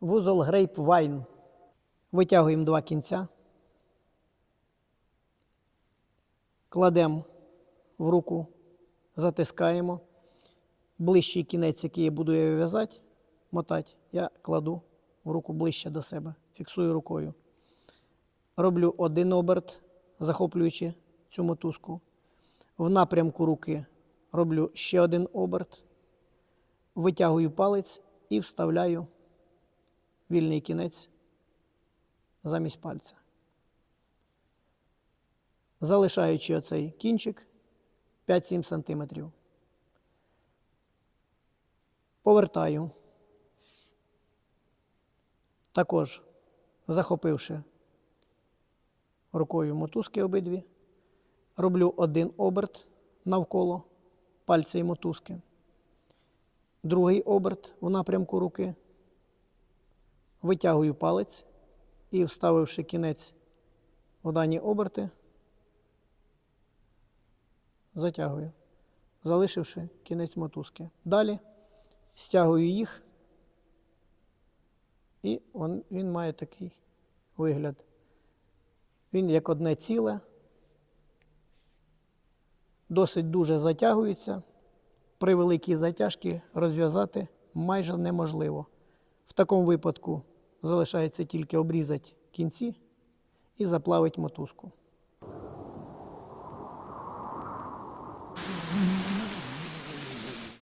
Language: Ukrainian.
Вузол грейпвайн. Витягуємо два кінця. Кладемо в руку, затискаємо. Ближчий кінець, який я буду в'язати, мотати, я кладу в руку ближче до себе, фіксую рукою. Роблю один оберт, захоплюючи цю мотузку. В напрямку руки роблю ще один оберт, витягую палець і вставляю вільний кінець замість пальця. Залишаючи оцей кінчик 5-7 см. Повертаю. Також захопивши рукою мотузки обидві, роблю один оберт навколо пальця і мотузки. Другий оберт в напрямку руки. Витягую палець і, вставивши кінець в дані оберти, затягую, залишивши кінець мотузки. Далі стягую їх, і він має такий вигляд. Він як одне ціле, досить дуже затягується. При великій затяжці розв'язати майже неможливо. В такому випадку залишається тільки обрізати кінці і заплавити мотузку.